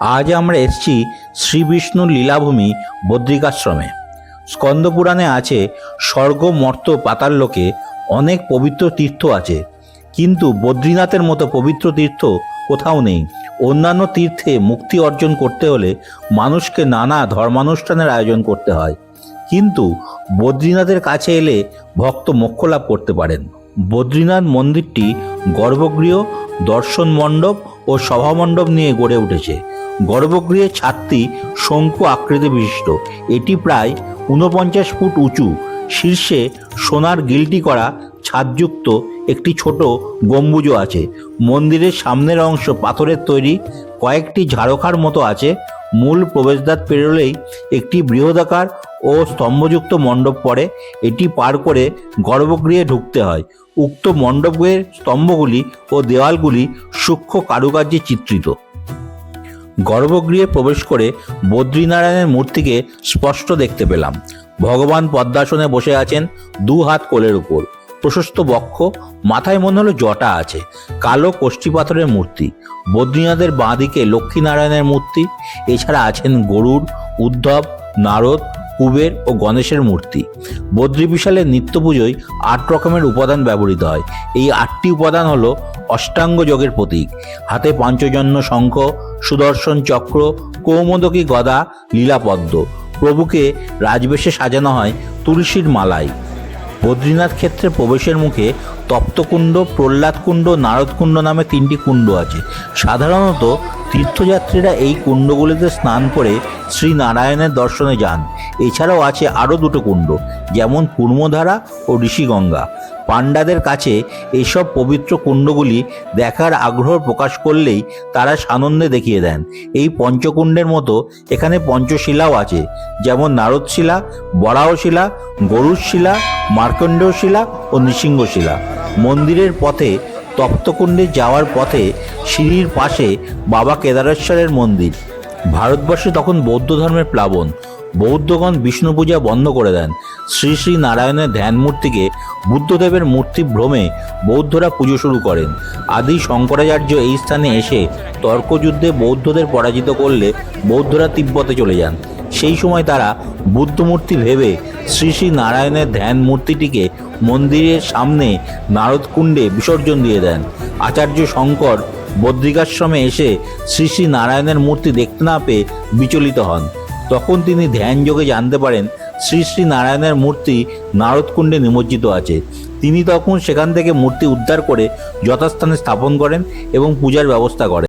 আজ আমরা এসেছি শ্রী বিষ্ণুর লীলাভূমি বদ্রিকাশ্রমে। স্কন্দপুরাণে আছে, স্বর্গ মর্ত পাতাল লোকে অনেক পবিত্র তীর্থ আছে, কিন্তু বদ্রীনাথের মতো পবিত্র তীর্থ কোথাও নেই। অন্যান্য তীর্থে মুক্তি অর্জন করতে হলে মানুষকে নানা ধর্মানুষ্ঠানের আয়োজন করতে হয়। কিন্তু বদ্রীনাথের কাছে এলে ভক্ত মোক্ষ লাভ করতে পারেন। বদ্রীনাথ মন্দিরটি গর্ভগৃহ, দর্শন মণ্ডপ ও সভামণ্ডপ নিয়ে গড়ে উঠেছে। গর্ভগৃহের ছাদটি শঙ্কু আকৃতি বিশিষ্ট। এটি প্রায় ঊনপঞ্চাশ ফুট উঁচু। শীর্ষে সোনার গিলটি করা ছাদযুক্ত একটি ছোট গম্বুজও আছে। মন্দিরের সামনের অংশ পাথরের তৈরি, কয়েকটি ঝাড়খার মতো আছে। মূল প্রবেশদ্বার পেরোলেই একটি বৃহদাকার ও স্তম্ভযুক্ত মণ্ডপ পড়ে। এটি পার করে গর্ভগৃহে ঢুকতে হয়। উক্ত মণ্ডপের স্তম্ভগুলি ও দেওয়ালগুলি সূক্ষ্ম কারুকার্যে চিত্রিত। গর্ভগৃহে প্রবেশ করে বদ্রীনারায়ণের মূর্তিকে স্পষ্ট দেখতে পেলাম। ভগবান পদ্মাসনে বসে আছেন দু হাত কোলের উপর। প্রশস্ত বক্ষ, মাথায় মনে হলো জটা আছে, কালো কোষ্ঠী পাথরের মূর্তি। বদ্রীনাথের বাঁদিকে লক্ষ্মীনারায়ণের মূর্তি, এছাড়া আছেন গরুর উদ্ধব, নারদ, কুবের ও গণেশের মূর্তি। বদ্রী বিশালের নিত্য পুজোয় আট রকমের উপাদান ব্যবহৃত হয়। এই আটটি উপাদান হলো অষ্টাঙ্গ যোগের প্রতীক। হাতে পাঞ্চজন্য শঙ্খ, সুদর্শন চক্র, কৌমদকী গদা, লীলাপদ্ম। প্রভুকে রাজবেশে সাজানো হয় তুলসীর মালায়। বদ্রীনাথ ক্ষেত্রে প্রবেশের মুখে তপ্তকুণ্ড প্রহ্লাদ প্রহ্লাদকুণ্ড, নারদকুণ্ড নামে তিনটি কুণ্ড আছে। সাধারণত তীর্থযাত্রীরা এই কুণ্ডগুলিতে স্নান করে শ্রী নারায়ণের দর্শনে যান। এছাড়াও আছে আরও দুটো কুণ্ড, যেমন কুর্মধারা ও ঋষিগঙ্গা। পাণ্ডাদের কাছে এইসব পবিত্র কুণ্ডগুলি দেখার আগ্রহ প্রকাশ করলেই তারা সানন্দে দেখিয়ে দেন। এই পঞ্চকুণ্ডের মতো এখানে পঞ্চশিলাও আছে, যেমন নারদশিলা, বরাহশিলা গরুর শিলা মার্কণ্ডেয় শিলা ও নৃসিংহ শিলা মন্দিরের পথে, তপ্তকুণ্ডে যাওয়ার পথে সিঁড়ির পাশে বাবা কেদারেশ্বরের মন্দির। ভারতবর্ষে তখন বৌদ্ধ ধর্মের প্লাবন। বৌদ্ধগণ বিষ্ণু পূজা বন্ধ করে দেন। শ্রী শ্রী নারায়ণের ধ্যান মূর্তিকে বুদ্ধদেবের মূর্তি ভ্রমে বৌদ্ধরা পুজো শুরু করেন। আদি শঙ্করাচার্য এই স্থানে এসে তর্কযুদ্ধে বৌদ্ধদের পরাজিত করলে বৌদ্ধরা তিব্বতে চলে যান। সেই সময় তারা বুদ্ধমূর্তি ভেবে শ্রী শ্রী নারায়ণের ধ্যান মূর্তিটিকে মন্দিরের সামনে নারদকুণ্ডে বিসর্জন দিয়ে দেন। আচার্য শঙ্কর বদ্রিকাশ্রমে এসে শ্রী শ্রী নারায়ণের মূর্তি দেখতে না পেয়ে বিচলিত হন। তখন তিনি ধ্যান যোগে জানতে পারেন শ্রী শ্রী নারায়ণের মূর্তি নারদকুণ্ডে নিমজ্জিত আছে। তিনি তখন সেখান থেকে মূর্তি উদ্ধার করে যথাস্থানে স্থাপন করেন এবং পূজার ব্যবস্থা করেন।